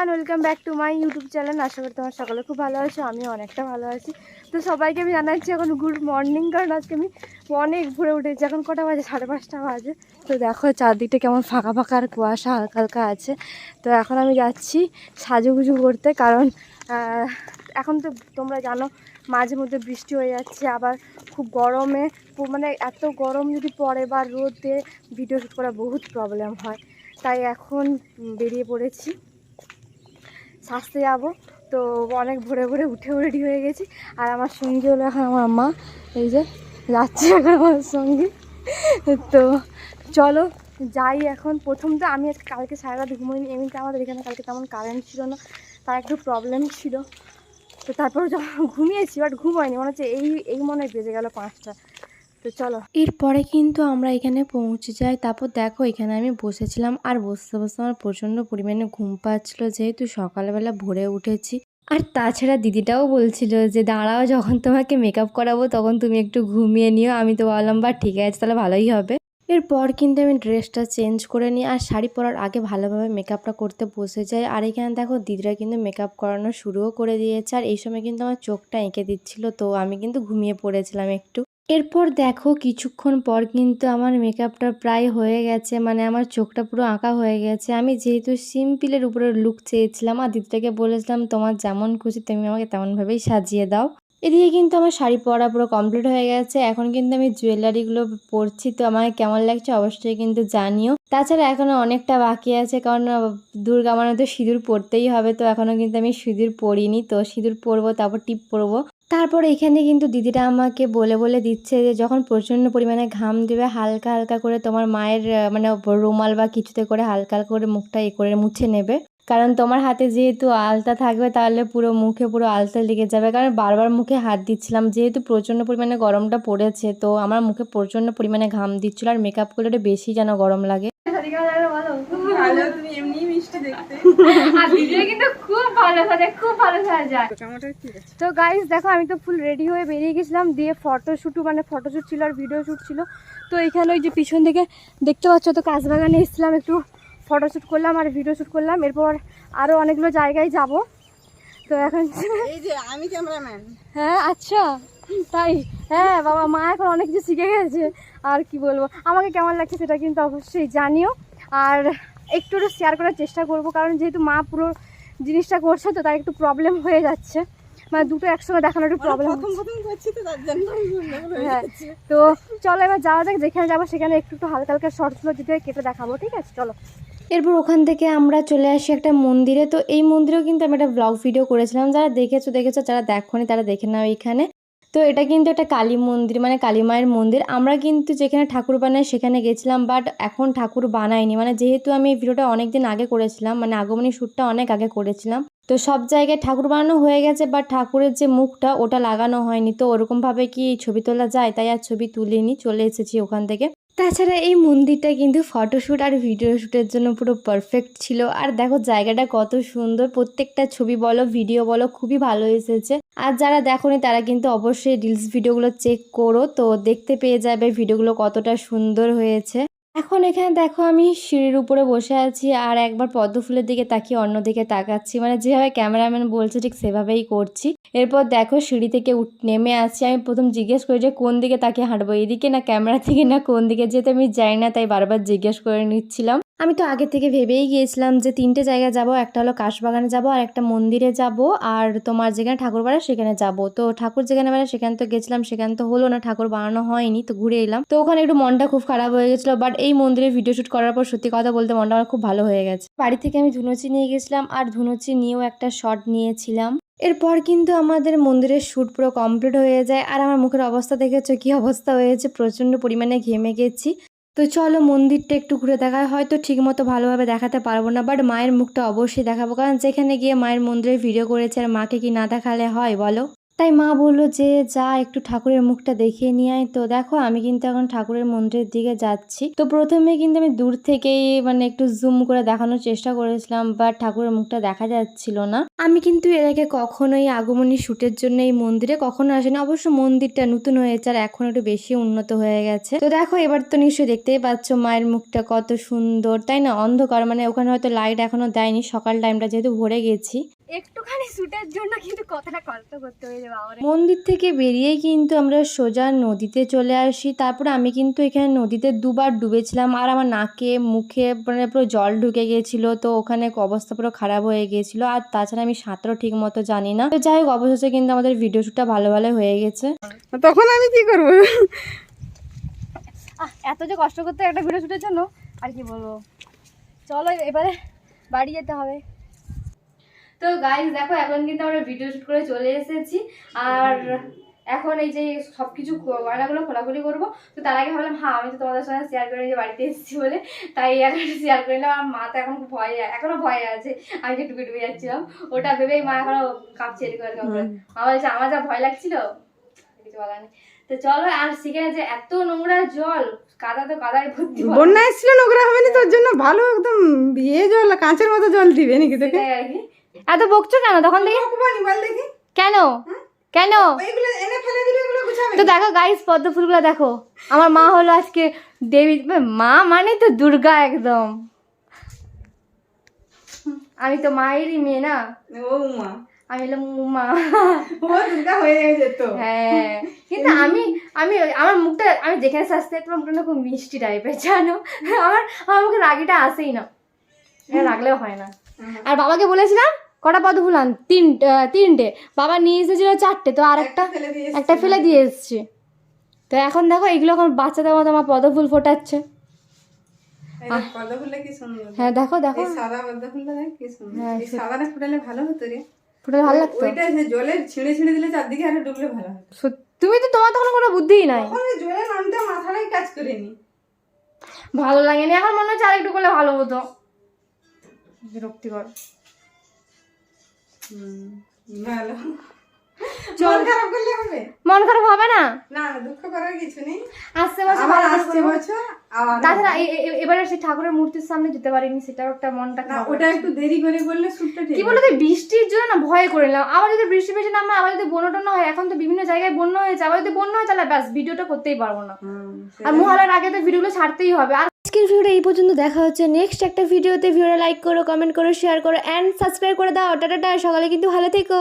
Everyone welcome back to my YouTube channel আশা করি তোমার সকালে খুব ভালো আছো আমি অনেকটা ভালো আছি। তো সবাইকে আমি জানাচ্ছি এখন গুড মর্নিং কারণ আজকে আমি অনেক ভোরে উঠেছি। এখন কটা বাজে? সাড়ে পাঁচটা বাজে। তো দেখো, চারদিকটা কেমন ফাঁকা ফাঁকা আর কুয়াশা হালকা হালকা আছে। তো এখন আমি যাচ্ছি সাজুগুজু করতে, কারণ এখন তো তোমরা জানো মাঝে মধ্যে বৃষ্টি হয়ে যাচ্ছে, আবার খুব গরমে মানে এত গরম যদি পড়ে বা রোদে ভিডিও শ্যুট করা বহুত প্রবলেম হয়। তাই এখন বেরিয়ে পড়েছি। সাজতে যাব। তো অনেক ভোরে ভোরে উঠে রেডি হয়ে গেছি। আর আমার সঙ্গী হলো এখন আমার মা। এই যে, যাচ্ছে এখন আমার সঙ্গী। তো চলো, যাই এখন। প্রথম তো আমি কালকে সারা রাত ঘুমোইনি। এমনিতে আমাদের এখানে কালকে তেমন কারেন্ট ছিল না। তার একটু প্রবলেম ছিল। তো তারপর যখন ঘুমিয়েছি বাট ঘুম হয়নি। মনে হচ্ছে এই এই মনে বেজে গেল পাঁচটা। তো চলো। এরপরে কিন্তু আমরা এখানে পৌঁছে যাই। তারপর দেখো এখানে আমি বসেছিলাম আর বসতে বসতে আমার প্রচণ্ড পরিমাণে ঘুম পাচ্ছিলো যেহেতু সকালবেলা ভোরে উঠেছি। আর তাছাড়া দিদিটাও বলছিল যে, দাঁড়াও, যখন তোমাকে মেকআপ করাবো তখন তুমি একটু ঘুমিয়ে নিও। আমি তো বললাম বা ঠিক আছে, তাহলে ভালোই হবে। এরপর কিন্তু আমি ড্রেসটা চেঞ্জ করে নিই আর শাড়ি পরার আগে ভালোভাবে মেকআপটা করতে বসে যাই। আর এখানে দেখো দিদিরা কিন্তু মেকআপ করানো শুরুও করে দিয়েছে। আর এই সময় কিন্তু আমার চোখটা এঁকে দিচ্ছিল, তো আমি কিন্তু ঘুমিয়ে পড়েছিলাম একটু। এরপর দেখো কিছুক্ষণ পর কিন্তু আমার মেকআপটা প্রায় হয়ে গেছে মানে আমার চোখটা পুরো আঁকা হয়ে গেছে। আমি যেহেতু সিম্পলের উপরে লুক চেয়েছিলাম, আর দিদিটাকে বলেছিলাম, তোমার যেমন খুশি তুমি আমাকে তেমনভাবেই সাজিয়ে দাও। এদিকে কিন্তু আমার শাড়ি পরা পুরো কমপ্লিট হয়ে গেছে। এখন কিন্তু আমি জুয়েলারিগুলো পরছি, তো আমাকে কেমন লাগছে অবশ্যই কিন্তু জানিও। তাছাড়া এখনও অনেকটা বাকি আছে, কারণ দুর্গা মানে তো সিঁদুর পরতেই হবে, তো এখনও কিন্তু আমি সিঁদুর পরিনি। তো সিঁদুর পরবো, তারপর টিপ পরবো। তারপর এখানে কিন্তু দিদিরা আমাকে বলে বলে দিচ্ছে যে, যখন প্রচণ্ড পরিমাণে ঘাম দেবে, হালকা হালকা করে তোমার মায়ের মানে রুমাল বা কিছুতে করে হালকা হালকা করে মুখটা এ করে মুছে নেবে। কারণ তোমার হাতে যেহেতু আলতা থাকবে, তাহলে পুরো মুখে পুরো আলতা লেগে যাবে। কারণ বারবার মুখে হাত দিচ্ছিলাম, যেহেতু প্রচণ্ড পরিমাণে গরমটা পড়েছে, তো আমার মুখে প্রচণ্ড পরিমাণে ঘাম দিচ্ছিল আর মেকআপ করলে বেশি যেন গরম লাগে। মিষ্টি দেখতে। আর ভিডিও কিন্তু খুব ভালো সাজে খুব ভালো সাজায় জামাটার কি আছে? তো গাইস দেখো আমি তো ফুল রেডি হয়ে বেরিয়ে গেছিলাম দিয়ে ফটোশ্যুটও মানে ফটোশ্যুট ছিল আর ভিডিও শ্যুট ছিল। তো ওই যে পিছন থেকে দেখতে পাচ্ছ তো কাজবাগানে এসেছিলাম একটু ফটোশ্যুট করলাম আর ভিডিও শ্যুট করলাম। এরপর আরও অনেকগুলো জায়গায় যাব। তো এখন এই যে আমি ক্যামেরাম্যান হ্যাঁ আচ্ছা তাই। হ্যাঁ বাবা মা এখন অনেক কিছু শিখে গেছে। আর কি বলব? আমাকে কেমন লাগছে সেটা কিন্তু অবশ্যই জানিও। আর একটু একটু শেয়ার করার চেষ্টা করব কারণ যেহেতু মা পুরো জিনিসটা করছে তো তার একটু প্রবলেম হয়ে যাচ্ছে। মানে দুটো একসঙ্গে দেখানো একটু প্রবলেম প্রথম প্রথম করছি তো তার জন্য গন্ডগোল হয়ে তো চলো এবার যাওয়া যাক যেখানে যাব সেখানে একটু একটু হালকা হালকা শর্টসগুলো যদি হয় কেটে দেখাবো ঠিক আছে? চলো। এরপর ওখান থেকে আমরা চলে আসি একটা মন্দিরে। তো এই মন্দিরেও কিন্তু আমি একটা ব্লগ ভিডিও করেছিলাম। যারা দেখেছ দেখেছ যারা দেখোনি তারা দেখে নাও এখানে। তো এটা কিন্তু একটা কালী মন্দির মানে কালী মায়ের মন্দির। আমরা কিন্তু যেখানে ঠাকুর বানাই সেখানে গেছিলাম বাট এখন ঠাকুর বানাইনি। মানে যেহেতু আমি এই ভিডিওটা অনেক দিন আগে করেছিলাম মানে আগমনী শ্যুটটা অনেক আগে করেছিলাম। তো সব জায়গায় ঠাকুর বানানো হয়ে গেছে বাট ঠাকুরের যে মুখটা ওটা লাগানো হয়নি। তো ওরকমভাবে কি ছবি তোলা যায়? তাই আর ছবি তুলিনি, চলে এসেছি ওখান থেকে। তাছাড়া এই মন্দিরটা কিন্তু ফটোশ্যুট আর ভিডিও শ্যুটের জন্য পুরো পারফেক্ট ছিল। আর দেখো জায়গাটা কত সুন্দর, প্রত্যেকটা ছবি বলো ভিডিও বলো, খুবই ভালো এসেছে। আর যারা দেখোনি তারা কিন্তু অবশ্যই রিলস ভিডিওগুলো চেক করো, তো দেখতে পেয়ে যাবে ভিডিওগুলো কতটা সুন্দর হয়েছে। এখন এখানে দেখো আমি সিঁড়ির উপরে বসে আছি আর একবার পদ্ম ফুলের দিকে তাকিয়ে অন্যদিকে তাকাচ্ছি। মানে যেভাবে ক্যামেরাম্যান বলছে ঠিক সেভাবেই করছি। এরপর দেখো সিঁড়ি থেকে নেমে আসছি আমি প্রথম জিজ্ঞেস করি যে কোন দিকে তাকিয়ে হাঁটবো, এদিকে না ক্যামেরা থেকে না কোন দিকে? যেতে আমি যাই না, তাই বারবার জিজ্ঞেস করে নিচ্ছিলাম। আমি তো আগে থেকে ভেবেই গিয়েছিলাম যে তিনটে জায়গায় যাব, একটা হলো কাশবাগানে যাব আর একটা মন্দিরে যাব। আর তোমার যেখানে ঠাকুর বাড়া সেখানে যাব। তো ঠাকুর যেখানে বাড়া সেখানে তো গেছিলাম, সেখানে তো হলো না, ঠাকুর বানানো হয়নি, তো ঘুরে এলাম। তো ওখানে একটু মনটা খুব খারাপ হয়ে গেছিল বাট এই মন্দিরে ভিডিও শ্যুট করার পর সত্যি কথা বলতে মনটা আমার খুব ভালো হয়ে গেছে। বাড়ি থেকে আমি ধুনুচি নিয়ে গেছিলাম আর ধুনুচি নিয়েও একটা শট নিয়েছিলাম। এরপর কিন্তু আমাদের মন্দিরের শ্যুট পুরো কমপ্লিট হয়ে যায়। আর আমার মুখের অবস্থা দেখেছ কি অবস্থা হয়েছে? প্রচণ্ড পরিমাণে ঘেমে গেছি। তো চলো মন্দিরটা একটু ঘুরে দেখায়। হয়তো ঠিকমতো ভালোভাবে দেখাতে পারব না বাট মায়ের মুখটা অবশ্যই দেখাবো। কারণ যেখানে গিয়ে মায়ের মন্দিরে ভিডিও করেছে আর মাকে কি না দেখালে হয় বলো? তাই মা বলল যে, যা, একটু ঠাকুরের মুখটা দেখিয়ে নিয়ে আয়। তো দেখো, আমি কিন্তু এখন ঠাকুরের মন্দিরের দিকে যাচ্ছি। তো প্রথমে কিন্তু আমি দূর থেকেই মানে একটু জুম করে দেখানোর চেষ্টা করেছিলাম বাট ঠাকুরের মুখটা দেখা যাচ্ছিল না। আমি কিন্তু এর আগে কখনোই আগমনী শ্যুটের জন্য এই মন্দিরে কখনো আসেনি। অবশ্য মন্দিরটা নতুন হয়েছে আর এখন একটু বেশি উন্নত হয়ে গেছে। তো দেখো, এবার তো নিশ্চয়ই দেখতেই পাচ্ছ মায়ের মুখটা কত সুন্দর, তাই না? অন্ধকার মানে ওখানে হয়তো লাইট এখনও দেয়নি, সকাল টাইমটা যেহেতু ভরে গেছি। একটুখানি শ্যুটের জন্য কিন্তু কতটা কষ্ট করতে হয়ে যাবে মন্দির থেকে বেরিয়েই কিন্তু আমরা সোজা নদীতে চলে আসি। তারপরে আমি কিন্তু এখানে নদীতে দুবার ডুবেছিলাম আর আমার নাকে মুখে মানে পুরো জল ঢুকে গিয়েছিল তো ওখানে অবস্থা পুরো খারাপ হয়ে গিয়েছিল আর তাছাড়া আমি সাঁতারও ঠিক মতো জানি না। তো যাই হোক অবশেষে কিন্তু আমাদের ভিডিও শ্যুটটা ভালো ভালো হয়ে গেছে। তখন আমি কি করব? আহ, এত যে কষ্ট করতে একটা ভিডিও শ্যুটের জন্য আর কি বলব? চলো এবারে বাড়ি যেতে হবে। তো গাইজ দেখো এখন কিন্তু আমরা ভিডিও শুট করে চলে এসেছি। আর এখন এই যে সব কিছু বায়নাগুলো খোলাখুলি করব। তো তার আগে ভাবলাম হ্যাঁ আমি তো তোমাদের সঙ্গে শেয়ার করে যে বাড়িতে এসেছি বলে তাই এখন শেয়ার করে নিলাম। আর মা তো এখন ভয়ে এখনও ভয়ে আছে। আমি যে ডুবে ডুবে যাচ্ছিলাম। ওটা ভেবেই মা এখনও কাঁপছে এদিকে করে। মা বলছে আমার যা ভয় লাগছিল কিছু বলার নেই। তো চলো আর সেখানে যে এত নোংরা জল কাদা তো কাদায় ভর্তি ভরা। বন্যা এসেছিল নোংরা হবে না তোর জন্য ভালো একদম বিয়ে জল কাঁচের মতো জল দিবে নাকি তোকে? আর কি। এত বকছো কেন? তখন থেকে দেখি কেন? কেন? তো দেখো গাইস পদ্ম ফুলগুলো দেখো। আমার মা হলো আজকে দেবী মা মানে তো দুর্গা একদম। আমি তো মায়েরই মেয়ে না। ও মা। আমি হলাম হয়ে হ্যাঁ। কিন্তু আমি আমি আমার মুখটা আমি যেখানে সাজতে তোমার মুখটা না খুব মিষ্টি টাইপের জানো? আমার আমার মুখে রাগিটা আসেই না। রাগলেও হয় না। আর বাবাকে বলেছিলাম কটা পদ্ম ফুল আন তিন তিনটে। বাবা নিয়ে এসেছিল চারটে তো ফেলে দিয়ে একটা ফেলে দিয়ে এসছে। তো এখন দেখো এগুলো এখন বাচ্চাদের মতো আমার পদ্ম ফুল ফোটাচ্ছে। হ্যাঁ দেখো দেখো। সাদা পদ্ম ফুলটা দেখ কি সুন্দর। হ্যাঁ, সাদাটা ফুটালে ভালো হতো রে। ফুটে ভালো লাগতো। ওইটা জলে ছিঁড়ে ছিঁড়ে দিলে চারদিকে আরও ডুবলে ভালো সত্যি- তুমি তো তোমার তখন কোনো বুদ্ধিই নাই। তখন ওই জলে নামতে মাথাটাই কাজ করেনি। ভালো লাগেনি এখন মনে হচ্ছে আরেকটু করলে ভালো হতো। বিরক্তিকর। ভালো। মন খারাপ করলে হবে? মন খারাপ হবে না? না না, দুঃখ করার কিছু নেই। আসতে বছর আবার আসছে বছর। তাছাড়া এ- এ- এবারে সেই ঠাকুরের মূর্তির সামনে যেতে পারিনি সেটাও একটা মনটা না ওটা একটু দেরি করে করলে সুটটা কি বলতো বৃষ্টির জন্য না ভয় করে নিলাম। আবার যদি বৃষ্টি বেশি নামে আবার যদি বন্যা টন্য হয় এখন তো বিভিন্ন জায়গায় বন্যা হয়েছে। আবার যদি বন্যা হয় তাহলে ব্যাস ভিডিওটা করতেই পারব না। আর মহালয়ার আগে তো ভিডিওগুলো ছাড়তেই হবে। আর আজকের ভিডিওটা এই পর্যন্ত দেখা হচ্ছে। নেক্সট একটা ভিডিওতে ভিডিওটা লাইক করো কমেন্ট করো শেয়ার করো অ্যান্ড সাবস্ক্রাইব করে দাও। টাটা, সকালে কিন্তু ভালো থেকো।